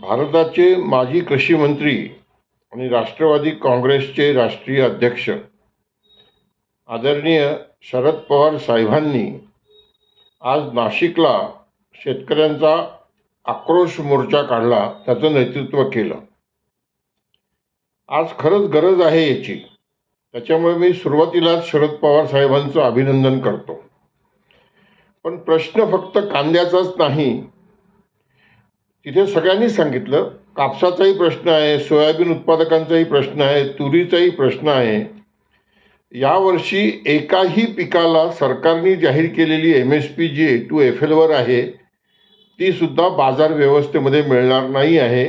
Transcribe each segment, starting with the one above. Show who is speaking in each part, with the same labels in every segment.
Speaker 1: भारताचे माजी कृषी मंत्री आणि राष्ट्रवादी काँग्रेसचे राष्ट्रीय अध्यक्ष आदरणीय शरद पवार साहेबांनी आज नाशिकला शेतकऱ्यांचा आक्रोश मोर्चा काढला त्याचं नेतृत्व केलं. आज खरंच गरज आहे याची. त्याच्यामुळे मी सुरुवातीलाच शरद पवार साहेबांचं अभिनंदन करतो. पण प्रश्न फक्त कांद्याचाच नाही तिथे सगळ्यांनी सांगितलं. कापसाचाही प्रश्न आहे सोयाबीन उत्पादकांचाही प्रश्न आहे तुरीचाही प्रश्न आहे. यावर्षी एकाही पिकाला सरकारने जाहीर केलेली M S P G A two F एलवर आहे तीसुद्धा बाजार व्यवस्थेमध्ये मिळणार नाही आहे.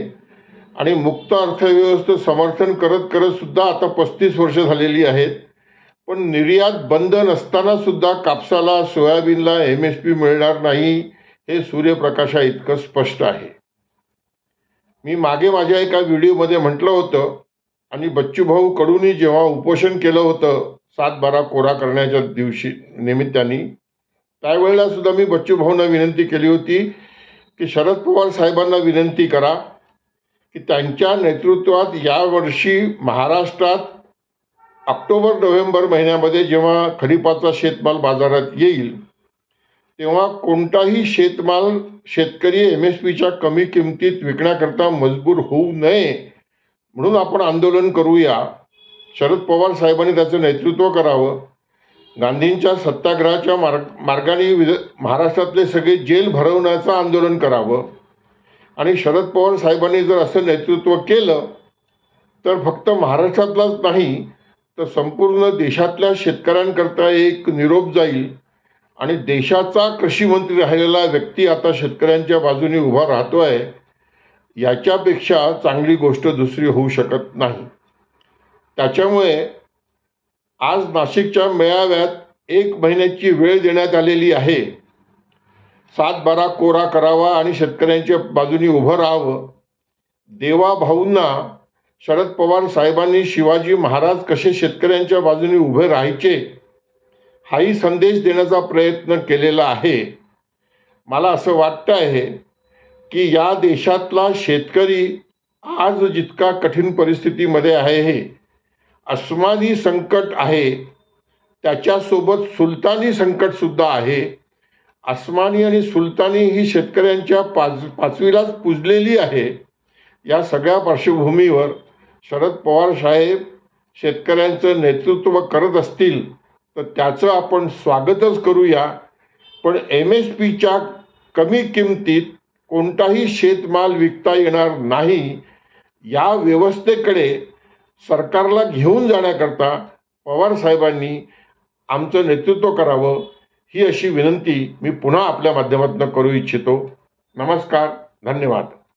Speaker 1: आणि मुक्त अर्थव्यवस्थेत समर्थन करत करतसुद्धा आता पस्तीस वर्ष झालेली आहेत. पण निर्यात बंद नसतानासुद्धा कापसाला सोयाबीनला एम एस पी मिळणार नाही हे सूर्यप्रकाशा इतकं स्पष्ट आहे. मी मागे माझ्या एका व्हिडिओमध्ये म्हटलं होतं आणि बच्चूभाऊ कडूनही जेव्हा उपोषण केलं होतं सात बारा कोरा करण्याच्या दिवशी निमित्ताने त्यावेळेला सुद्धा मी बच्चूभाऊंना विनंती केली होती की शरद पवार साहेबांना विनंती करा की त्यांच्या नेतृत्वात यावर्षी महाराष्ट्रात ऑक्टोबर नोव्हेंबर महिन्यामध्ये जेव्हा खरीपाचा शेतमाल बाजारात येईल तेव्हा कोणताही शेतमाल शेतकरी एम एस पीच्या कमी किमतीत विकण्याकरता मजबूर होऊ नये म्हणून आपण आंदोलन करूया. शरद पवार साहेबांनी त्याचं नेतृत्व करावं. गांधींच्या सत्याग्रहाच्या मार्ग मार्गाने विद महाराष्ट्रातले सगळे जेल भरवण्याचं आंदोलन करावं. आणि शरद पवार साहेबांनी जर असं नेतृत्व केलं तर फक्त महाराष्ट्रातलाच नाही तर संपूर्ण देशातल्या शेतकऱ्यांकरता एक निरोप जाईल. आणि देशाचा कृषी मंत्री राहिलेला व्यक्ती आता शेतकऱ्यांच्या बाजूने उभा राहतो आहे याच्यापेक्षा चांगली गोष्ट दुसरी होऊ शकत नाही. त्याच्यामुळे आज नाशिकच्या मेळाव्यात एक महिन्याची वेळ देण्यात आलेली आहे. सात बारा कोरा करावा आणि शेतकऱ्यांच्या बाजूनी उभं राहावं. देवा भाऊंना शरद पवार साहेबांनी शिवाजी महाराज कसे शेतकऱ्यांच्या बाजूने उभे राहायचे? हाही संदेश देण्याचा प्रयत्न केलेला आहे. मला असं वाटतं आहे की या देशातला शेतकरी आज जितका कठीण परिस्थितीमध्ये आहे हे अस्मानी संकट आहे. त्याच्यासोबत सुलतानी संकटसुद्धा आहे. अस्मानी आणि सुलतानी ही शेतकऱ्यांच्या पाच पाचवीलाच पुजलेली आहे. या सगळ्या पार्श्वभूमीवर शरद पवार साहेब शेतकऱ्यांचं नेतृत्व करत असतील तर त्याचं आपण स्वागतच करूया. पण एम एस पीच्या कमी किमतीत कोणताही शेतमाल विकता येणार नाही या व्यवस्थेकडे सरकारला घेऊन जाण्याकरता पवार साहेबांनी आमचं नेतृत्व करावं ही अशी विनंती मी पुन्हा आपल्या माध्यमातून करू इच्छितो. नमस्कार धन्यवाद.